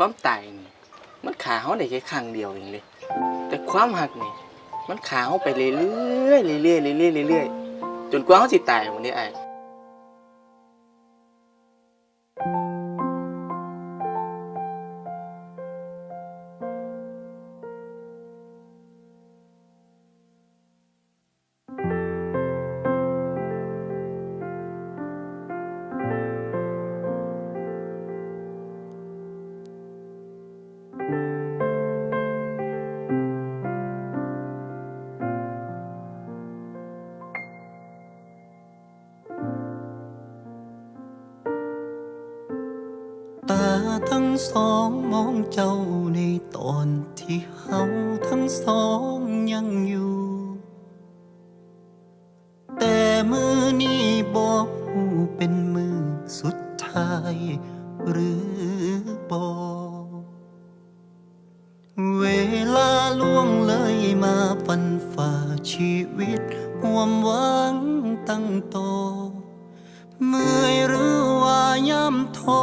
ความตายนี่มันขาเขาได้แค่ครั้งเดียวเองเลย แต่ความหักนี่มันขาเขาไปเรื่อยๆเรื่อยๆเรื่อยๆเรื่อยๆจนกว่าเขาสิตายวันนี้ไอ้ ทั้งสองมองเจ้าในตอนที่เฮาทั้งสองยังอยู่ แต่มือนี้บอกหูเป็นมือสุดท้าย หรือบอกเวลาล่วงเลยมาฟันฝ่าชีวิตห่วมหวังตั้งโต เมื่อยหรือว่าย่ำท้อ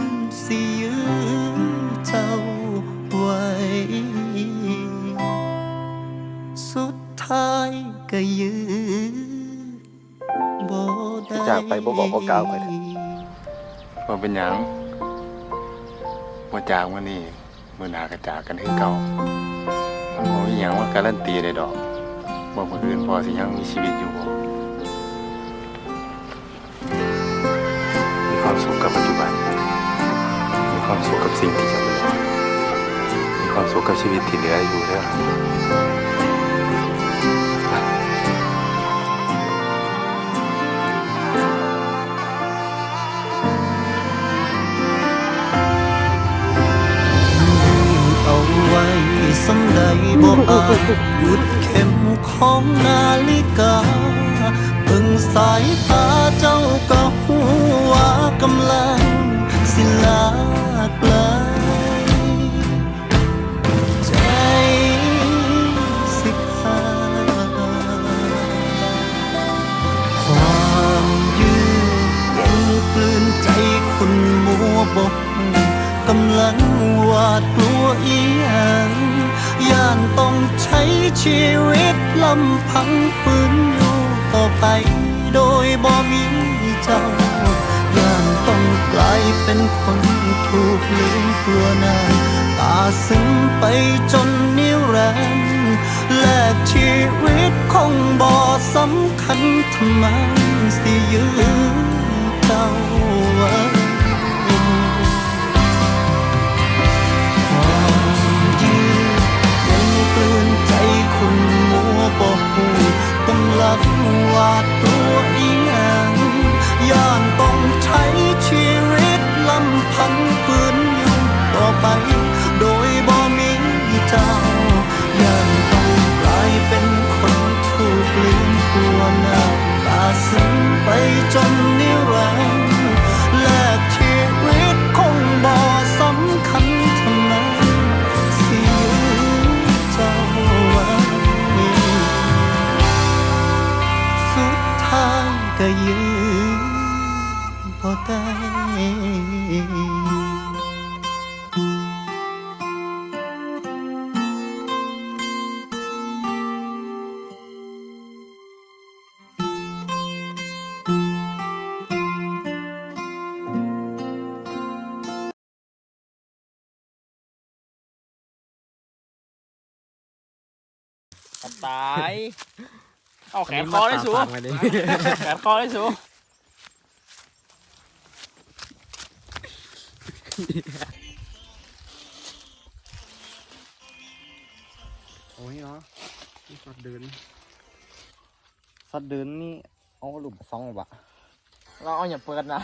ก็ยื้อบ่ได้จากไปบ่บอกบ่กล่าวไปเถอะ ว่าเป็นหยังว่าจากวันนี้มื่อหนากระจากกันคือเก่ามันบ่มีหยังว่าการันตีได้ดอกว่ามื้ออื่นพอสิยังมีชีวิตอยู่บ่มีความสุขกับปัจจุบัน มีความสุขกับสิ่งที่จะเหลือมีความสุขกับชีวิตที่เหลืออยู่เด้อ บ่อาจหยุดเข็มของนาฬิกาเบิ่งสายตาเจ้าก็หูว่ากำลังสิลาไกลใจสิขาดความยืดเย็นกลืนใจคนมัวบกกำลังหวาดกลัวอี ใช้ชีวิตลำพังฝืนอยู่ต่อไป โดยบ่มีเจ้าย่านต้องกลายเป็นคนถูกลืมกลัวน้าตาซึ้งไปจนนิรันดร์แลกชีวิตคงบ่สำคัญทำไม ก็ยืนพอได้ตาย เอาแขนคอได้สูฟังมาดิแขนคอได้สูโอ้ยเนาะนี่สัตว์เดินสัตว์เดินนี่เอาหลุมซองหรอวะเราเอาอย่าเปิดนะ